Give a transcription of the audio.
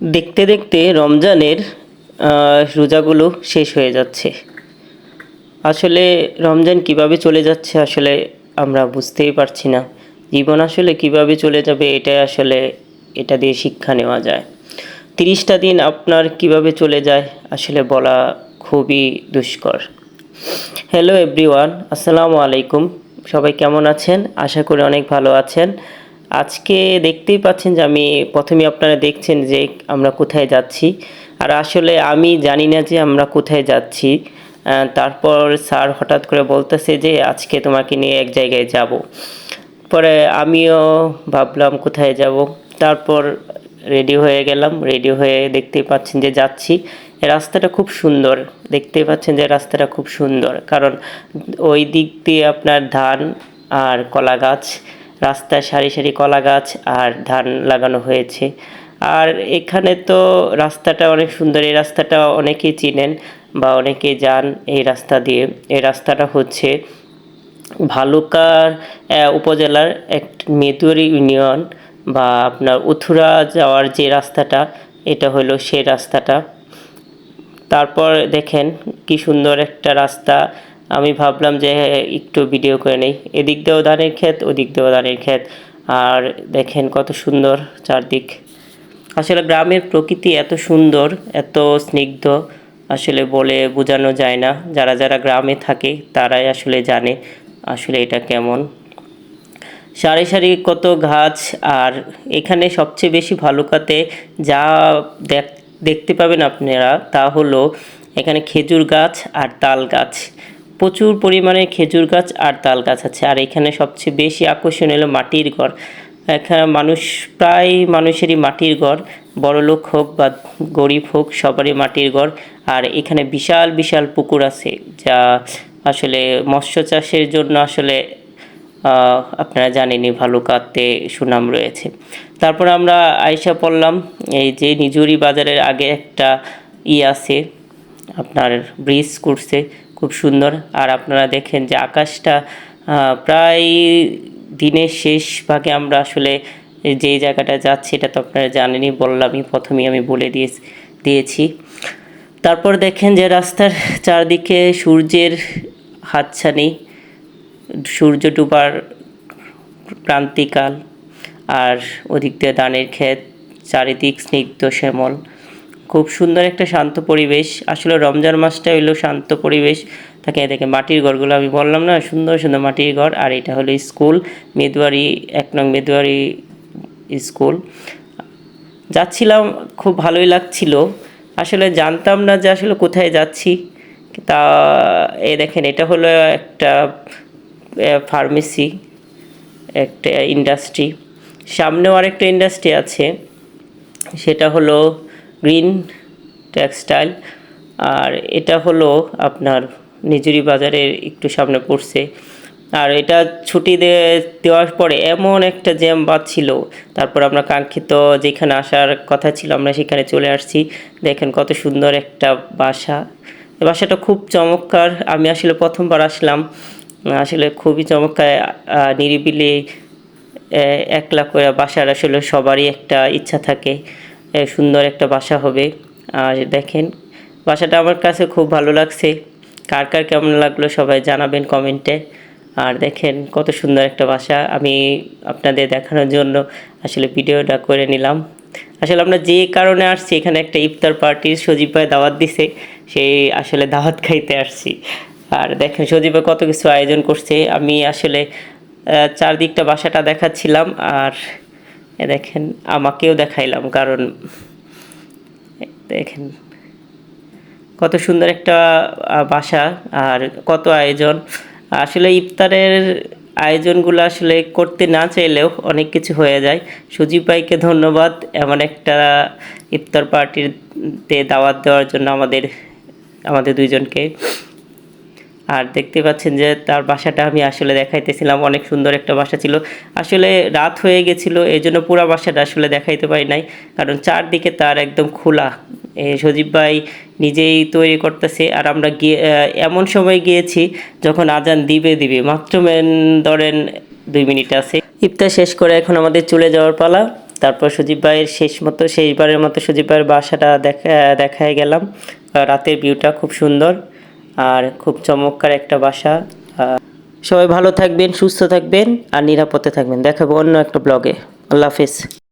দেখতে দেখতে রমজানের রোজাগুলো শেষ হয়ে যাচ্ছে। আসলে রমজান কীভাবে চলে যাচ্ছে আসলে আমরা বুঝতেই পারছি না। জীবন আসলে কীভাবে চলে যাবে এটাই আসলে এটা দিয়ে শিক্ষা নেওয়া যায়। তিরিশটা দিন আপনার কীভাবে চলে যায় আসলে বলা খুবই দুষ্কর। হ্যালো এভরিওয়ান আসসালামু আলাইকুম। সবাই কেমন আছেন? আশা করি অনেক ভালো আছেন। আজকে দেখতেই পাচ্ছেন যে আমি প্রথমে আপনারা দেখছেন যে আমরা কোথায় যাচ্ছি। আর আসলে আমি জানি না যে আমরা কোথায় যাচ্ছি। তারপর স্যার হঠাৎ করে বলতেছে যে আজকে তোমাকে নিয়ে এক জায়গায় যাব। পরে আমিও ভাবলাম কোথায় যাব। তারপর রেডি হয়ে গেলাম। রেডি হয়ে দেখতেই পাচ্ছেন যে যাচ্ছি। রাস্তাটা খুব সুন্দর। দেখতেই পাচ্ছেন যে রাস্তাটা খুব সুন্দর। কারণ ওই দিক দিয়ে আপনার ধান আর কলা গাছ রাস্তায় সারি সারি কলা গাছ আর ধান লাগানো হয়েছে। আর এখানে তো রাস্তাটা অনেক সুন্দর, এই রাস্তাটা অনেকেই চিনেন বা অনেকে যান এই রাস্তা দিয়ে। এই রাস্তাটা হচ্ছে ভালুকার উপজেলার এক মেদুয়ারি ইউনিয়ন বা আপনার উথুরা যাওয়ার যে রাস্তাটা, এটা হলো সেই রাস্তাটা। তারপর দেখেন কি সুন্দর একটা রাস্তা। আমি ভাবলাম যে একটু ভিডিও করে নেই। এদিক দিয়েও ধানের ক্ষেত, ওদিক দিয়েও ধানের ক্ষেত। আর দেখেন কত সুন্দর চারদিক। আসলে গ্রামের প্রকৃতি এত সুন্দর, এত স্নিগ্ধ, আসলে বলে বোঝানো যায় না। যারা যারা গ্রামে থাকে, তারাই আসলে জানে আসলে এটা কেমন। সারি সারি কত গাছ, আর এখানে সবচেয়ে বেশি ভালুকাতে যা দেখ- দেখতে পাবেন আপনারা তা হলো এখানে খেজুর গাছ আর তাল গাছ। প্রচুর পরিমাণে খেজুর গাছ আর তাল গাছ আছে। আর এখানে সবচেয়ে বেশি আকর্ষণ হলো মাটির ঘর। এখানে মানুষ, প্রায় মানুষেরই মাটির ঘর। বড় লোক হোক বা গরিব হোক, সবারই মাটির ঘর। আর এখানে বিশাল বিশাল পুকুর আছে, যা আসলে মৎস্য চাষের জন্য আসলে আপনারা জানেনই ভালুকাতে সুনাম রয়েছে। তারপর আমরা আয়সা পড়লাম, এই যে নিজুরি বাজারের আগে একটা ই আছে, আপনার ব্রিজ করছে। খুব সুন্দর। আর আপনারা দেখেন যে আকাশটা প্রায় দিনের শেষ ভাগে আমরা আসলে যে জায়গাটা যাচ্ছি এটা তো আপনারা জানেনই, বললামই, প্রথমেই আমি বলে দিয়ে, দিয়েছি। তারপর দেখেন যে রাস্তার চারদিকে সূর্যের হাতছানি, সূর্য ডুবার ক্রান্তিকাল, আর ওদিক দিয়ে ধানের ক্ষেত, চারিদিক স্নিগ্ধ শ্যামল। খুব সুন্দর একটা শান্ত পরিবেশ। আসলে রমজান মাসটা হইল শান্ত পরিবেশ। থাকে দেখে মাটির ঘরগুলো আমি বললাম না, সুন্দর সুন্দর মাটির ঘর। আর এটা হলো স্কুল, মেদুয়ারি, এক নং মেদুয়ারি স্কুল। যাচ্ছিলাম, খুব ভালোই লাগছিল। আসলে জানতাম না যে আসলে কোথায় যাচ্ছি। তা, এ দেখেন, এটা হলো একটা ফার্মেসি, একটা ইন্ডাস্ট্রি। সামনেও আরেকটা ইন্ডাস্ট্রি আছে। সেটা হলো গ্রিন টেক্সটাইল, আর এটা হলো আপনার নিজুরি বাজারের একটু সামনে পড়ছে। আর এটা ছুটি দেওয়ার পরে এমন একটা জ্যাম বাঁধছিল তারপর আমরা কাঙ্ক্ষিত যেখানে আসার কথা ছিল, আমরা সেখানে চলে আসছি। দেখেন কত সুন্দর একটা বাসা। বাসাটা খুব চমৎকার। আমি আসলে প্রথমবার আসলাম। আসলে খুবই চমৎকার। নিরিবিলি একলা করে বাসার আসলে সবারই একটা ইচ্ছা থাকে। সুন্দর একটা বাসা হবে। আর দেখেন, বাসাটা আমার কাছে খুব ভালো লাগছে। কার কার কেমন লাগল সবাই জানাবেন কমেন্টে। আর দেখেন, কত সুন্দর একটা বাসা আমি আপনাদের দেখানোর জন্য আসলে ভিডিওটা করে নিলাম। আসলে আমরা যে কারণে আসছি, এখানে একটা ইফতার পার্টির সজীব ভাই দাওয়াত দিছে, সেই আসলে দাওয়াত খাইতে আসছি। আর দেখেন সজীব কত কিছু আয়োজন করছে। আমি আসলে চারদিকটা বাসাটা দেখাচ্ছিলাম। আর দেখেন, আমাকেও দেখাইলাম, কারণ দেখেন কত সুন্দর একটা বাসা আর কত আয়োজন। আসলে ইফতারের আয়োজনগুলো আসলে করতে না চাইলেও অনেক কিছু হয়ে যায়। সুজিব ভাইকে ধন্যবাদ এমন একটা ইফতার পার্টিতে দাওয়াত দেওয়ার জন্য আমাদের আমাদের দুইজনকে। আর দেখতে পাচ্ছেন যে তার বাসাটা আমি আসলে দেখাইতেছিলাম, অনেক সুন্দর একটা বাসা ছিল। আসলে রাত হয়ে গেছিল, এই জন্য পুরো বাসাটা আসলে দেখাইতে পারি নাই। কারণ চারদিকে তার একদম খোলা। সজীব ভাই নিজেই তৈরি করতেছে, আর আমরা গিয়ে এমন সময় গিয়েছি যখন আজান দিবে দিবে। মাত্র মেন ধরেন দুই মিনিট আছে। ইফতার শেষ করে এখন আমাদের চলে যাওয়ার পালা। তারপর সুদীপ ভাইয়ের শেষ মতো, শেষবারের মতো সুদীপ ভাইয়ের বাসাটা দেখা, দেখায় গেলাম। রাতের ভিউটা খুব সুন্দর। আর খুব চমৎকার একটা বাসা। সবাই ভালো থাকবেন, সুস্থ থাকবেন আর নিরাপদে থাকবেন। দেখাবো অন্য একটা ব্লগে আল্লাহ হাফিজ।